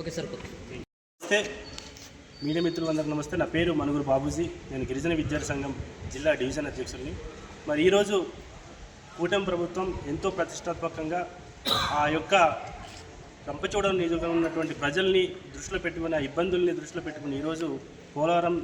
Okay sir నమస్తే. Media మిత్రులందరికీ నమస్తే. నా పేరు మనుగురు బాబూజీ. నేను గిరిజన విద్యార్థి సంఘం జిల్లా డివిజన్ అధ్యక్షుడిని. మరి ఈరోజు కూటమి ప్రభుత్వం ఎంతో ప్రతిష్టాత్మకంగా ఆ యొక్క రంపచోడవరం నియోజకవర్గంలో ఉన్నటువంటి ప్రజల్ని దృష్టిలో పెట్టుకుని ఆ ఇబ్బందుల్ని దృష్టిలో పెట్టుకుని ఈరోజు పోలవరం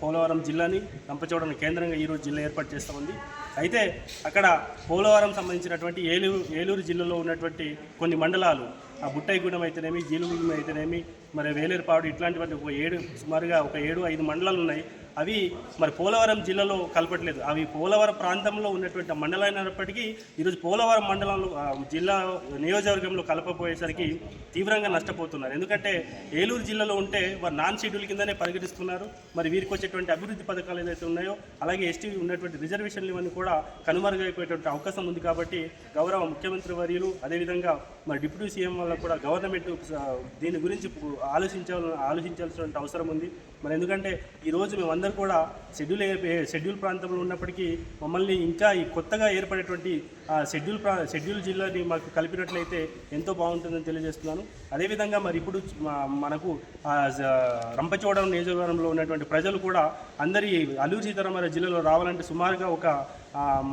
పోలవరం జిల్లాని రంపచోడవరం కేంద్రంగా ఈరోజు జిల్లా ఏర్పాటు చేస్తూ ఉంది. అయితే అక్కడ పోలవరం సంబంధించినటువంటి ఏలూరు ఏలూరు జిల్లాలో ఉన్నటువంటి కొన్ని మండలాలు ఆ బుట్టైగూడెం అయితేనేమి జీలుగూడెం అయితేనేమి మరి వేలేరుపాడు ఇట్లాంటివన్నీ ఒక ఏడు సుమారుగా ఒక ఏడు ఐదు మండలాలు ఉన్నాయి. అవి మరి పోలవరం జిల్లాలో కలపట్లేదు. అవి పోలవరం ప్రాంతంలో ఉన్నటువంటి మండలమైనప్పటికీ ఈరోజు పోలవరం మండలంలో జిల్లా నియోజకవర్గంలో కలపపోయేసరికి తీవ్రంగా నష్టపోతున్నారు. ఎందుకంటే ఏలూరు జిల్లాలో ఉంటే వారు నాన్ షెడ్యూల్ కిందనే పరిగణిస్తున్నారు మరి వీరికి వచ్చేటువంటి అభివృద్ధి పథకాలు ఏదైతే ఉన్నాయో అలాగే ఎస్టీ ఉన్నటువంటి రిజర్వేషన్లు ఇవన్నీ కూడా కనుమరుగైపోయేటువంటి అవకాశం ఉంది కాబట్టి గౌరవ ముఖ్యమంత్రి వర్యులు అదేవిధంగా మరి డిప్యూటీ సీఎం వల్ల కూడా గవర్నమెంట్ దీని గురించి ఆలోచించాల ఆలోచించాల్సిన అవసరం ఉంది. మరి ఎందుకంటే ఈరోజు మేమందరం కూడా షెడ్యూల్ షెడ్యూల్ ప్రాంతంలో ఉన్నప్పటికీ మమ్మల్ని ఇంకా ఈ కొత్తగా ఏర్పడేటువంటి షెడ్యూల్ ప్రా షెడ్యూల్ జిల్లాని మాకు కలిపినట్లయితే ఎంతో బాగుంటుందని తెలియజేస్తున్నాను. అదేవిధంగా మరి ఇప్పుడు మనకు రంపచోడవరం నియోజకవర్గంలో ఉన్నటువంటి ప్రజలు కూడా అందరి అల్లూరు సీతారామరాజు జిల్లాలో రావాలంటే సుమారుగా ఒక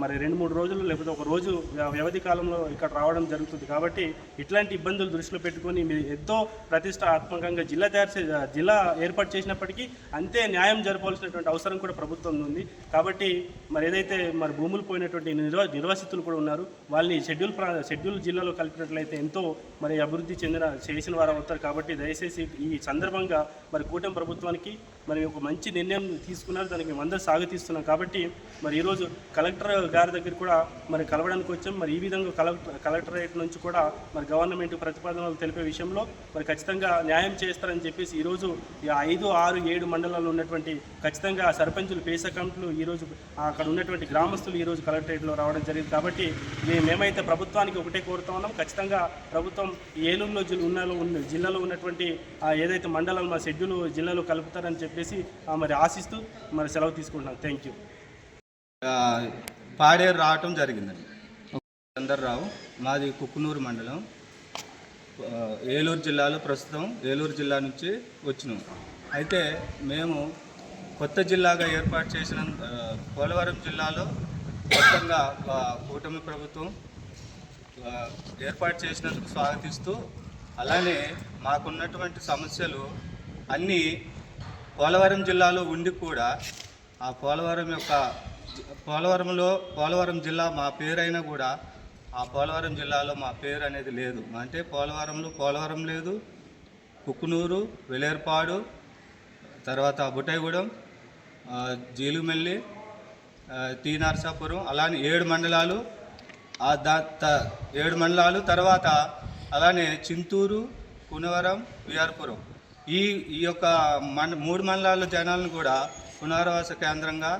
మరి రెండు మూడు రోజులు లేకపోతే ఒక రోజు వ్యవధి కాలంలో ఇక్కడ రావడం జరుగుతుంది కాబట్టి ఇట్లాంటి ఇబ్బందులు దృష్టిలో పెట్టుకొని మీరు ఎంతో ప్రతిష్టాత్మకంగా జిల్లా తయారు చే జిల్లా ఏర్పాటు చేసినప్పటికీ అంతే న్యాయం జరపాల్సినటువంటి అవసరం కూడా ప్రభుత్వం ఉంది. కాబట్టి మరి ఏదైతే మరి భూములు పోయినటువంటి నిర్వ నిర్వాసితులు కూడా ఉన్నారు వాళ్ళని షెడ్యూల్ ప్రా షెడ్యూల్ జిల్లాలో కలిపినట్లయితే ఎంతో మరి అభివృద్ధి చెందిన చేసిన వారు అవుతారు కాబట్టి దయచేసి ఈ సందర్భంగా మరి కూటమి ప్రభుత్వానికి మరి ఒక మంచి నిర్ణయం తీసుకున్నారు. దానికి మేము అందరూ సాగతీస్తున్నాం కాబట్టి మరి ఈరోజు కలెక్టర్ గారి దగ్గర కూడా మరి కలవడానికి వచ్చాం. మరి ఈ విధంగా కలెక్టర్ కలెక్టరేట్ నుంచి కూడా మరి గవర్నమెంట్ ప్రతిపాదనలు తెలిపే విషయంలో మరి ఖచ్చితంగా న్యాయం చేస్తారని చెప్పేసి ఈరోజు ఈ ఐదు ఆరు ఏడు మండలాల్లో ఉన్నటువంటి ఖచ్చితంగా సర్పంచులు పేస కమిటీలు ఈరోజు అక్కడ ఉన్నటువంటి గ్రామస్తులు ఈరోజు కలెక్టరేట్లో రావడం జరిగింది. కాబట్టి మేము మేమైతే ప్రభుత్వానికి ఒకటే కోరుతా ఉన్నాం. ఖచ్చితంగా ప్రభుత్వం ఏలూరులో జిల్లా ఉన్నలో ఉన్న జిల్లాలో ఉన్నటువంటి ఏదైతే మండలాలు మా షెడ్యూల్ జిల్లాలో కలుపుతారని చెప్పేసి మరి ఆశిస్తూ మరి సెలవు తీసుకుంటున్నాం. Thank you. పాడేరు రావటం జరిగిందండి. చందర్రావు మాది కుక్కునూరు మండలం. ఏలూరు జిల్లాలో ప్రస్తుతం ఏలూరు జిల్లా నుంచి వచ్చినాం. అయితే మేము కొత్త జిల్లాగా ఏర్పాటు చేసిన పోలవరం జిల్లాలో మొత్తంగా కూటమి ప్రభుత్వం ఏర్పాటు చేసినందుకు స్వాగతిస్తూ అలానే మాకున్నటువంటి సమస్యలు అన్నీ పోలవరం జిల్లాలో ఉండి కూడా ఆ పోలవరం యొక్క పోలవరంలో పోలవరం జిల్లా మా పేరైనా కూడా ఆ పోలవరం జిల్లాలో మా పేరు అనేది లేదు. అంటే పోలవరంలో పోలవరం లేదు కుక్కునూరు వెలేర్పాడు తర్వాత బుటైగూడెం జీలుమెల్లి టీ నరసాపురం అలానే ఏడు మండలాలు దా త- ఏడు మండలాలు తర్వాత అలానే చింతూరు కునవరం విఆర్పురం. ఈ ఈ యొక్క మండ మూడు మండలాల జనాలను కూడా పునరావాస కేంద్రంగా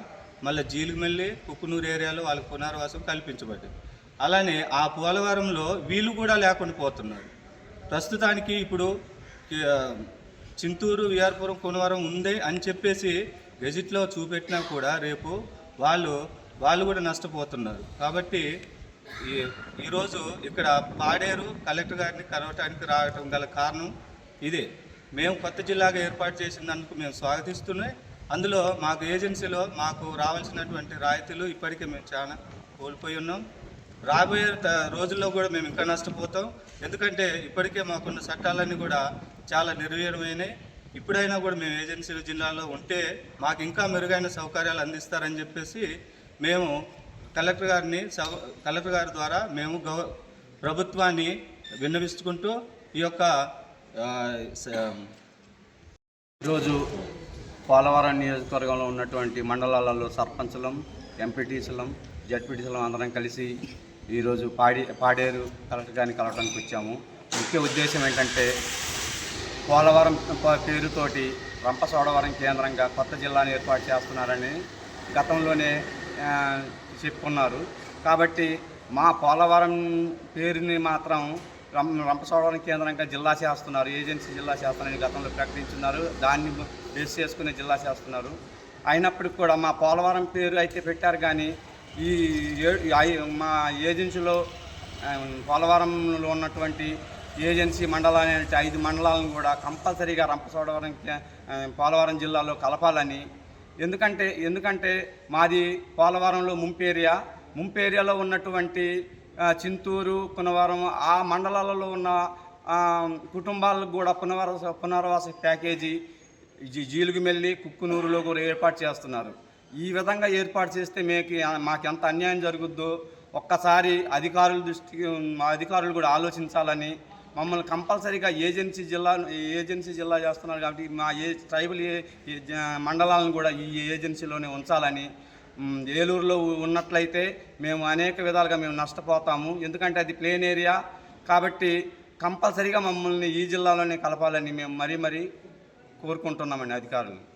మళ్ళీ జీలుమెల్లి కుక్కునూరు ఏరియాలో వాళ్ళకి పునరావాసం కల్పించబడింది అలానే ఆ పోలవరంలో వీళ్ళు కూడా లేకుండా పోతున్నారు. ప్రస్తుతానికి ఇప్పుడు చింతూరు విఆర్పురం కొనవరం ఉంది అని చెప్పేసి గెజిట్లో చూపెట్టినా కూడా రేపు వాళ్ళు వాళ్ళు కూడా నష్టపోతున్నారు. కాబట్టి ఈ ఈరోజు ఇక్కడ పాడేరు కలెక్టర్ గారిని కలవటానికి రావటం గల కారణం ఇదే. మేము కొత్త జిల్లాగా ఏర్పాటు చేసినందుకు మేము స్వాగతిస్తున్నాయి. అందులో మాకు ఏజెన్సీలో మాకు రావాల్సినటువంటి రాయితీలు ఇప్పటికే మేము చాలా కోల్పోయి ఉన్నాం. రాబోయే త- రోజుల్లో కూడా మేము ఇంకా నష్టపోతాం. ఎందుకంటే ఇప్పటికే మాకున్న చట్టాలన్నీ కూడా చాలా నిర్వీర్యమైనవి ఇప్పుడైనా కూడా మేము ఏజెన్సీలు జిల్లాలో ఉంటే మాకు ఇంకా మెరుగైన సౌకర్యాలు అందిస్తారని చెప్పేసి మేము కలెక్టర్ గారిని కలెక్టర్ గారి ద్వారా మేము గవ ప్రభుత్వాన్ని విన్నవించుకుంటూ ఈ యొక్క స- ఈరోజు పోలవరం నియోజకవర్గంలో ఉన్నటువంటి మండలాలలో సర్పంచులం ఎంపీటీసులం జడ్పీటీసులం అందరం కలిసి ఈరోజు పాడి పాడేరు కలెక్టర్ గారిని కలవడానికి వచ్చాము. ముఖ్య ఉద్దేశం ఏంటంటే పోలవరం పేరుతోటి రంపసోడవరం కేంద్రంగా కొత్త జిల్లాను ఏర్పాటు చేస్తున్నారని గతంలోనే చెప్పుకున్నారు కాబట్టి మా పోలవరం పేరుని మాత్రం రం రంపచోడవరం కేంద్రంగా జిల్లా చేస్తున్నారు. ఏజెన్సీ జిల్లా చేస్తున్నారని గతంలో ప్రకటించున్నారు. దాన్ని బేస్ చేసుకునే జిల్లా చేస్తున్నారు. అయినప్పటికి కూడా మా పోలవరం పేరు అయితే పెట్టారు కానీ ఈ ఏ- మా ఏజెన్సీలో పోలవరంలో ఉన్నటువంటి ఏజెన్సీ మండలాన్ని ఐదు మండలాలను కూడా కంపల్సరీగా రంపచోడవరం పోలవరం జిల్లాలో కలపాలని. ఎందుకంటే ఎందుకంటే మాది పోలవరంలో ముంపేరియా. ముంపేరియాలో ఉన్నటువంటి చింతూరు పునవరం ఆ మండలాలలో ఉన్న కుటుంబాలకు కూడా పునర్వాస పునర్వాస ప్యాకేజీ జీలుగుమెల్లి కుక్కునూరులో కూడా ఏర్పాటు చేస్తున్నారు. ఈ విధంగా ఏర్పాటు చేస్తే మీకు మాకు ఎంత అన్యాయం జరుగుద్దో ఒక్కసారి అధికారుల దృష్టికి మా అధికారులు కూడా ఆలోచించాలని మమ్మల్ని కంపల్సరీగా ఏజెన్సీ జిల్లా ఏజెన్సీ జిల్లా చేస్తున్నారు కాబట్టి మా ఏ ట్రైబల్ ఏ జ- మండలాలను కూడా ఈ ఏజెన్సీలోనే ఉంచాలని ఏలూరులో ఉన్నట్లయితే మేము అనేక విధాలుగా మేము నష్టపోతాము. ఎందుకంటే అది ప్లేన్ ఏరియా కాబట్టి కంపల్సరీగా మమ్మల్ని ఈ జిల్లాలోనే కలపాలని మేము మరీ మరీ కోరుకుంటున్నామండి అధికారులు.